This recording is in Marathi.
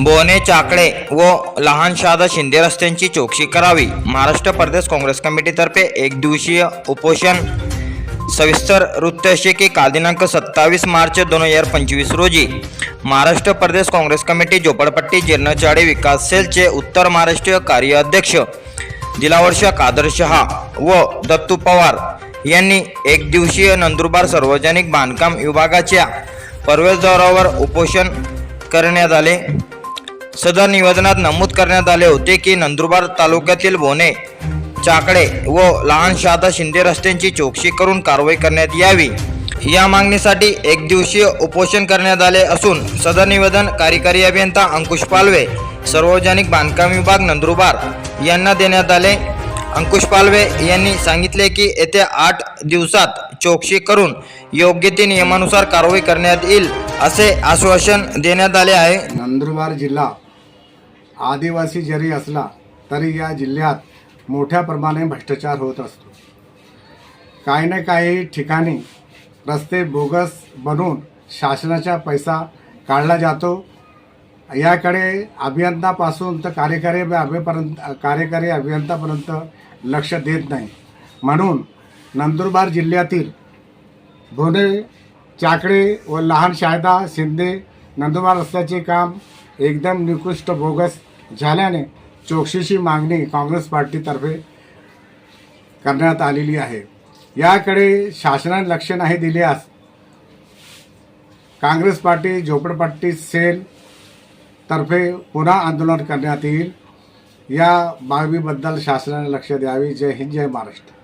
बोने चाकडे व लहान शादा शिंदे रस्त्यांची चौकशी करावी. महाराष्ट्र प्रदेश काँग्रेस कमिटीतर्फे एक दिवसीय उपोषण. सविस्तर वृत्त असे की काल दिनांक सत्तावीस मार्च दोन हजार पंचवीस रोजी. महाराष्ट्र प्रदेश काँग्रेस कमिटी झोपडपट्टी जीर्णचाळे विकास सेलचे उत्तर महाराष्ट्रीय कार्य अध्यक्ष दिलावर्ष कादर शहा व दत्तू पवार यांनी एक दिवसीय नंदुरबार सार्वजनिक बांधकाम विभागाच्या प्रवेशद्वारावर उपोषण करण्यात आले. सदर निवेदनात नमूद करण्यात आले होते की नंदुरबार तालुक्यातील बोने चाकडे व लहान शादा शिंदे रस्त्यांची चौकशी करून कारवाई करण्यात यावी. या मागणीसाठी एक दिवसीय उपोषण करण्यात आले असून सदर निवेदन कार्यकारी अभियंता अंकुश पालवे सार्वजनिक बांधकाम विभाग नंदुरबार यांना देण्यात आले. अंकुश पालवे यांनी सांगितले की येत्या आठ दिवसात चौकशी करून योग्य ती नियमानुसार कारवाई करण्यात येईल असे आश्वासन देण्यात आले आहे. नंदुरबार जिल्हा आदिवासी जरी असला तरी या जिल्ह्यात मोठ्या प्रमाणे भ्रष्टाचार होत असतो. काही ना काही ठिकाणी रस्ते बोगस बनवून शासनाचा पैसा काढला जातो याकडे अभियंतापासून तर कार्यकारी अभिपर्यंत कार्यकारी अभियंतापर्यंत लक्ष देत नाही. म्हणून नंदुरबार जिल्ह्यातील भोने चाकडे व लहान शायदा शिंदे नंदुरबार रस्त्याचे काम एकदम निकृष्ट बोगस झाल्याने चौकशीची मागणी काँग्रेस पार्टीतर्फे करण्यात आलेली आहे. याकडे शासनाने लक्ष नाही दिल्यास काँग्रेस पार्टी झोपडपट्टी सेल तर्फे पुन्हा आंदोलन करण्यात येईल. या बाबीबद्दल शासनाने लक्ष द्यावी. जय हिंद जय महाराष्ट्र.